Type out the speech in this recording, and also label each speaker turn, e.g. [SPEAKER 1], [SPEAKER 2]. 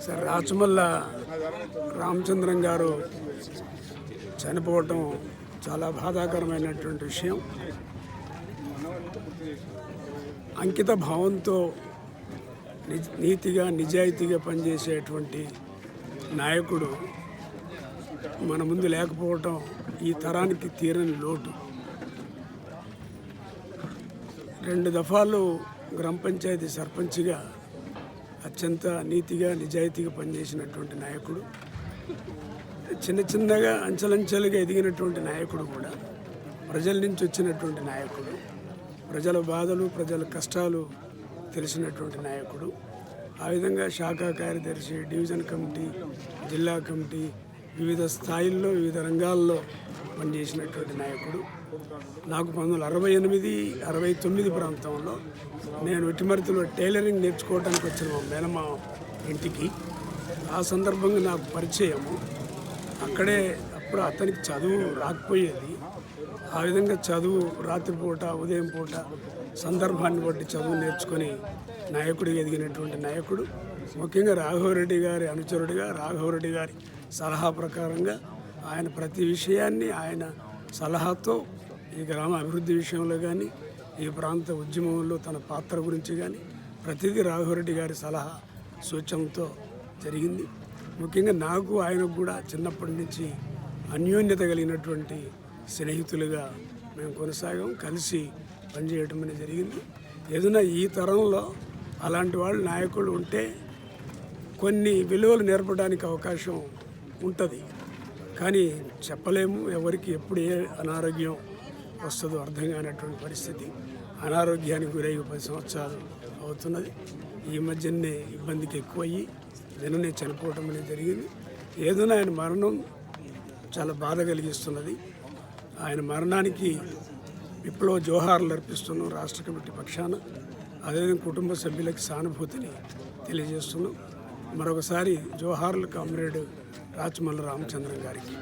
[SPEAKER 1] Sir Rachamalla Ramachandram గారు చనిపోవటం చాలా బాధాకరమైనటువంటి విషయం. అంకిత భావంతో నీతిగా నిజాయితీగా పనిచేసేటువంటి నాయకుడు మన ముందు లేకపోవటం ఈ తరానికి తీరని లోటు. రెండు దఫాలు గ్రామ పంచాయతీ సర్పంచ్గా అత్యంత నీతిగా నిజాయితీగా పనిచేసినటువంటి నాయకుడు. చిన్న చిన్నగా అంచెలంచెలుగా ఎదిగినటువంటి నాయకుడు కూడా ప్రజల నుంచి వచ్చినటువంటి నాయకుడు ప్రజల బాధలు ప్రజల కష్టాలు తెలిసినటువంటి నాయకుడు. ఆ విధంగా శాఖా కార్యదర్శి డివిజన్ కమిటీ జిల్లా కమిటీ వివిధ స్థాయిల్లో వివిధ రంగాల్లో పనిచేసినటువంటి నాయకుడు. నాకు పంతొమ్మిది వందల అరవై ఎనిమిది అరవై తొమ్మిది ప్రాంతంలో నేను వెట్టిమరితిలో టైలరింగ్ నేర్చుకోవడానికి వచ్చిన మా మేనమా ఇంటికి. ఆ సందర్భంగా నాకు పరిచయము. అక్కడే అప్పుడు అతనికి చదువు రాకపోయేది. ఆ విధంగా చదువు రాత్రిపూట ఉదయం పూట సందర్భాన్ని బట్టి చదువు నేర్చుకొని నాయకుడిగా ఎదిగినటువంటి నాయకుడు. ముఖ్యంగా రాఘవరెడ్డి గారి అనుచరుడిగా రాఘవరెడ్డి గారి సలహా ప్రకారంగా ఆయన ప్రతి విషయాన్ని ఆయన సలహాతో ఈ గ్రామ అభివృద్ధి విషయంలో కానీ ఈ ప్రాంత ఉద్యమంలో తన పాత్ర గురించి కానీ ప్రతిదీ రాఘవరెడ్డి గారి సలహా సూచనతో జరిగింది. ముఖ్యంగా నాకు ఆయనకు కూడా చిన్నప్పటి నుంచి అన్యోన్యత కలిగినటువంటి స్నేహితులుగా మేము కొనసాగాం కలిసి పనిచేయటం అనేది జరిగింది. ఏదైనా ఈ తరంలో అలాంటి వాళ్ళు నాయకులు ఉంటే కొన్ని విలువలు నేర్పడానికి అవకాశం ఉంటుంది. కానీ చెప్పలేము. ఎవరికి ఎప్పుడు ఏ అనారోగ్యం వస్తుందో అర్థం కానటువంటి పరిస్థితి. అనారోగ్యానికి గురై పది సంవత్సరాలు అవుతున్నది. ఈ మధ్యనే ఇబ్బందికి ఎక్కువయ్యి నిన్ననే చనిపోవటం అనేది జరిగింది. ఏదైనా ఆయన మరణం చాలా బాధ కలిగిస్తున్నది. ఆయన మరణానికి విప్లవ జోహార్లు అర్పిస్తున్నాం రాష్ట్ర కమిటీ పక్షాన. అదేవిధంగా కుటుంబ సభ్యులకి సానుభూతిని తెలియజేస్తున్నాం. మరొకసారి జోహార్లు కామ్రేడ్ రాచమల్ల రామచంద్రన్ గారికి.